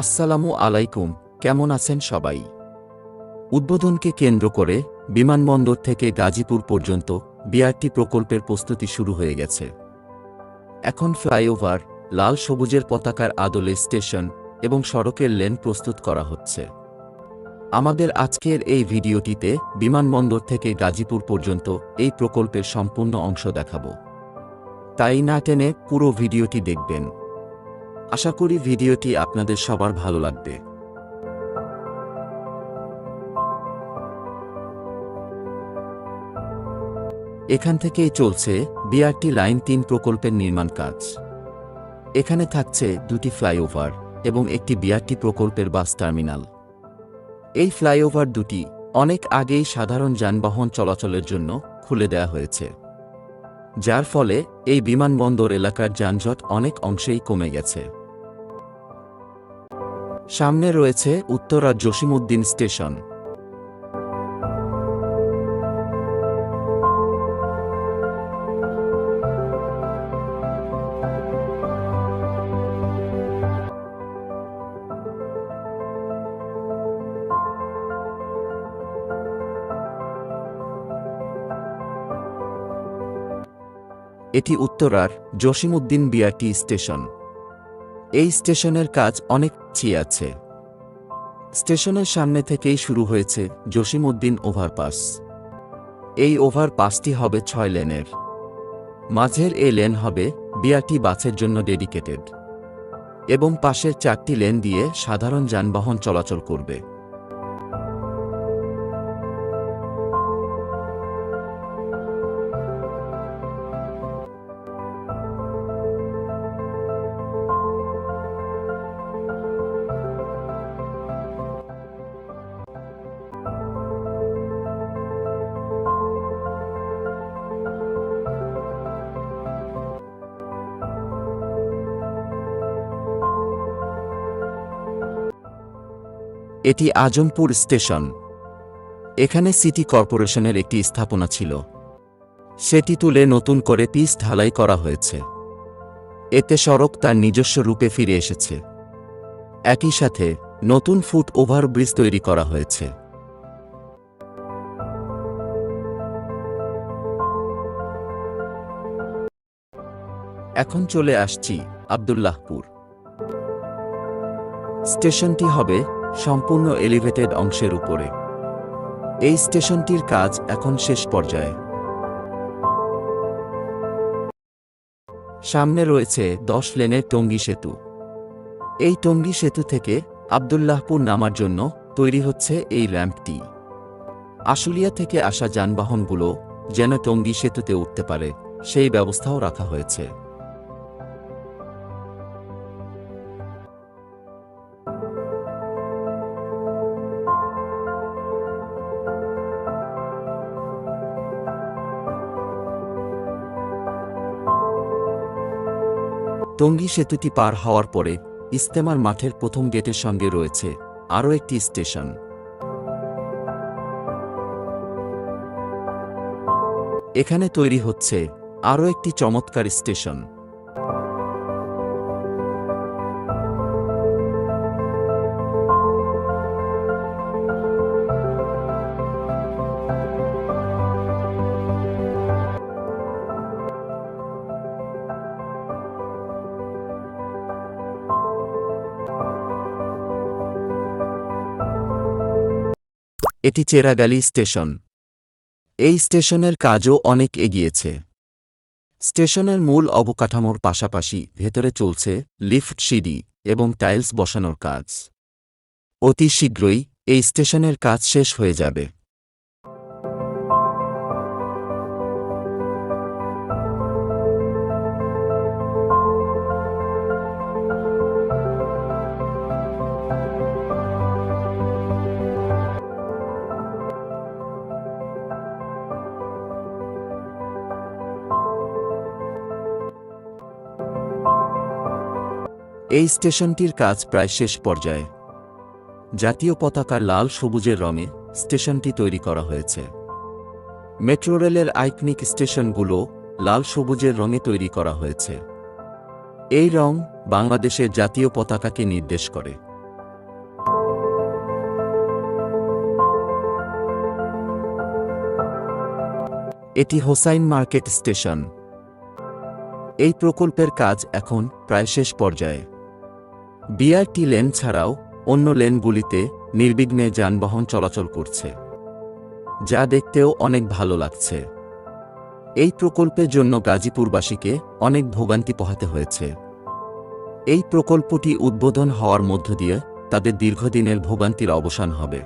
আসসালামু আলাইকুম, কেমন আছেন সবাই? উদ্বোধনকে কেন্দ্র করে বিমানবন্দর থেকে গাজীপুর পর্যন্ত বিআরটি প্রকল্পের প্রস্তুতি শুরু হয়ে গেছে। এখন ফ্লাইওভার, লাল সবুজের পতাকার আদলে স্টেশন এবং সড়কের লেন প্রস্তুত করা হচ্ছে। আমাদের আজকের এই ভিডিওটিতে বিমানবন্দর থেকে গাজীপুর পর্যন্ত এই প্রকল্পের সম্পূর্ণ অংশ দেখাব। তাই না টেনে পুরো ভিডিওটি দেখবেন। আশা করি ভিডিওটি আপনাদের সবার ভালো লাগবে। এখান থেকেই চলছে বিআরটি লাইন তিন প্রকল্পের নির্মাণ কাজ। এখানে থাকছে দুটি ফ্লাইওভার এবং একটি বিআরটি প্রকল্পের বাস টার্মিনাল। এই ফ্লাইওভার দুটি অনেক আগেই সাধারণ যানবাহন চলাচলের জন্য খুলে দেয়া হয়েছে। যার ফলে এই বিমানবন্দর এলাকার যানজট অনেক অংশেই কমে গেছে। সামনে রয়েছে উত্তরা জসিমউদ্দিন স্টেশন। এটি উত্তরার জসিমউদ্দিন বিআরটি স্টেশন। এই স্টেশনের কাজ অনেক চেয়ে আছে। স্টেশনের সামনে থেকেই শুরু হয়েছে জসিমউদ্দিন ওভারপাস। এই ওভারপাসটি হবে ছয় লেনের। মাঝের এই লেন হবে বিআরটি বাসের জন্য ডেডিকেটেড। এবং পাশের চারটি লেন দিয়ে সাধারণ যানবাহন চলাচল করবে। এটি আজমপুর স্টেশন। এখানে সিটি কর্পোরেশনের একটি স্থাপনা ছিল। সেটি তুলে নতুন করে পিস ঢালাই করা হয়েছে। এতে সড়ক তার নিজস্ব রূপে ফিরে এসেছে। একই সাথে নতুন ফুট ওভারব্রিজ তৈরি করা হয়েছে। এখন চলে আসছি আবদুল্লাহপুর। স্টেশনটি হবে সম্পূর্ণ এলিভেটেড অংশের উপরে। এই স্টেশনটির কাজ এখন শেষ পর্যায়ে। সামনে রয়েছে দশ লেনের টঙ্গী সেতু। এই টঙ্গী সেতু থেকে আবদুল্লাহপুর নামার জন্য তৈরি হচ্ছে এই র্যাম্পটি আশুলিয়া থেকে আসা যানবাহনগুলো যেন টঙ্গী সেতুতে উঠতে পারে, সেই ব্যবস্থাও রাখা হয়েছে। টঙ্গী সেতুটি পার হওয়ার পরে ইস্তেমার মাঠের প্রথম গেটের সঙ্গে রয়েছে আরও একটি স্টেশন। এখানে তৈরি হচ্ছে আরও একটি চমৎকার স্টেশন। এটি চেরাগালি স্টেশন। এই স্টেশনের কাজও অনেক এগিয়েছে। স্টেশনের মূল অবকাঠামোর পাশাপাশি ভেতরে চলছে লিফট সিঁড়ি এবং টাইলস বসানোর কাজ। অতি শীঘ্রই এই স্টেশনের কাজ শেষ হয়ে যাবে। এই স্টেশনটির কাজ প্রায় শেষ পর্যায়ে। জাতীয় পতাকার লাল সবুজের রঙে স্টেশনটি তৈরি করা হয়েছে। মেট্রো রেলের আইকনিক স্টেশনগুলো লাল সবুজের রঙে তৈরি করা হয়েছে। এই রং বাংলাদেশের জাতীয় পতাকাকে নির্দেশ করে। এটি হোসাইন মার্কেট স্টেশন। এই প্রকল্পের কাজ এখন প্রায় শেষ পর্যায়ে। বিআরটি লেন ছাড়াও অন্য লেনগুলিতে নির্বিঘ্নে যানবাহন চলাচল করছে, যা দেখতেও অনেক ভালো লাগছে। এই প্রকল্পের জন্য গাজীপুরবাসীকে অনেক ভোগান্তি পোহাতে হয়েছে। এই প্রকল্পটি উদ্বোধন হওয়ার মধ্য দিয়ে তাদের দীর্ঘদিনের ভোগান্তির অবসান হবে।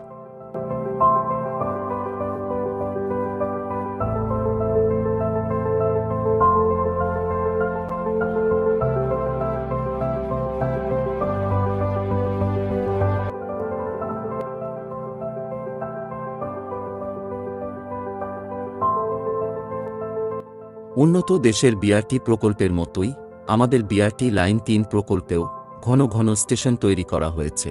উন্নত দেশের বিআরটি প্রকল্পের মতোই, আমাদের বিআরটি লাইন তিন প্রকল্পেও ঘন ঘন স্টেশন তৈরি করা হয়েছে।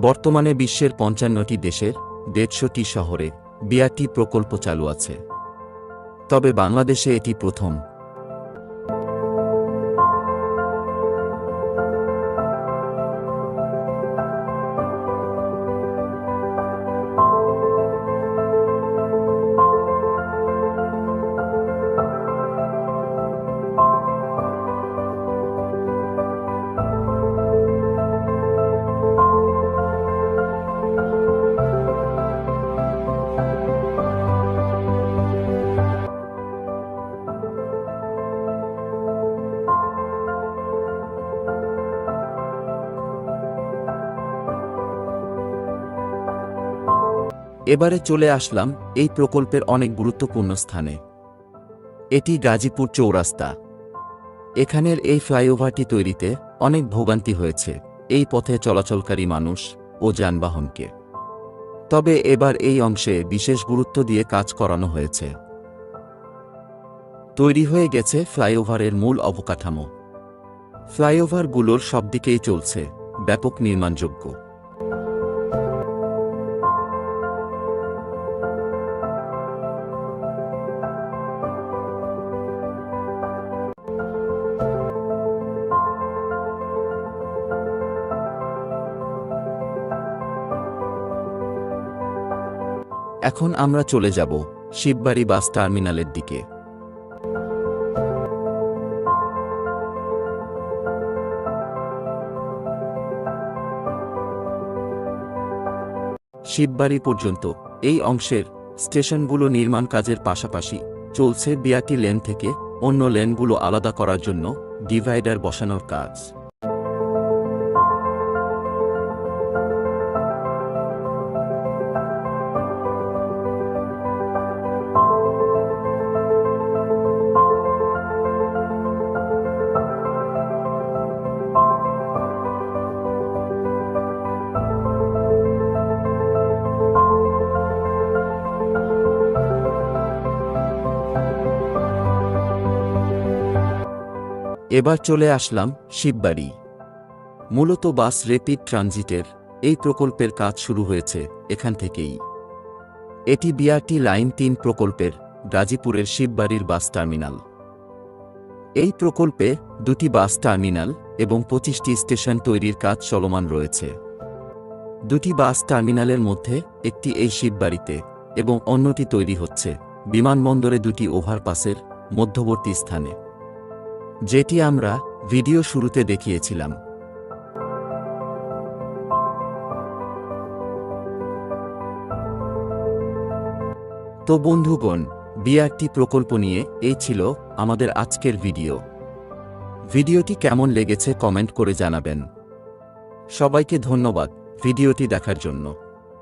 বর্তমানে বিশ্বের পঞ্চান্নটি দেশের দেড়শোটি শহরে বিআরটি প্রকল্প চালু আছে। তবে বাংলাদেশে এটি প্রথম। এবারে চলে আসলাম এই প্রকল্পের অনেক গুরুত্বপূর্ণ স্থানে। এটি গাজীপুর চৌরাস্তা। এখানের এই ফ্লাইওভারটি তৈরিতে অনেক ভোগান্তি হয়েছে, এই পথে চলাচলকারী মানুষ ও যানবাহনকে। তবে এবার এই অংশে বিশেষ গুরুত্ব দিয়ে কাজ করানো হয়েছে। তৈরি হয়ে গেছে ফ্লাইওভারের মূল অবকাঠামো। ফ্লাইওভারগুলোর সব দিকেই চলছে ব্যাপক নির্মাণযোগ্য। এখন আমরা চলে যাব শিববাড়ি বাস টার্মিনালের দিকে। শিববাড়ি পর্যন্ত, এই অংশের স্টেশনগুলো নির্মাণ কাজের পাশাপাশি চলছে বিয়াটি লেন থেকে অন্য লেনগুলো আলাদা করার জন্য ডিভাইডার বসানোর কাজ। এবার চলে আসলাম শিববাড়ি। মূলত বাস রেপিড ট্রানজিটের এই প্রকল্পের কাজ শুরু হয়েছে এখান থেকেই। এটি বিআরটি লাইন তিন প্রকল্পের গাজীপুরের শিববাড়ির বাস টার্মিনাল। এই প্রকল্পে দুটি বাস টার্মিনাল এবং পঁচিশটি স্টেশন তৈরির কাজ চলমান রয়েছে। দুটি বাস টার্মিনালের মধ্যে একটি এই শিববাড়িতে এবং অন্যটি তৈরি হচ্ছে। বিমানবন্দরে দুটি ওভারপাসের মধ্যবর্তী স্থানে। যেটি আমরা ভিডিও শুরুতে দেখিয়েছিলাম। তো বন্ধুগণ বিআরটি প্রকল্প নিয়ে এই ছিল আমাদের আজকের ভিডিও। ভিডিওটি কেমন লেগেছে কমেন্ট করে জানাবেন। সবাইকে ধন্যবাদ ভিডিওটি দেখার জন্য।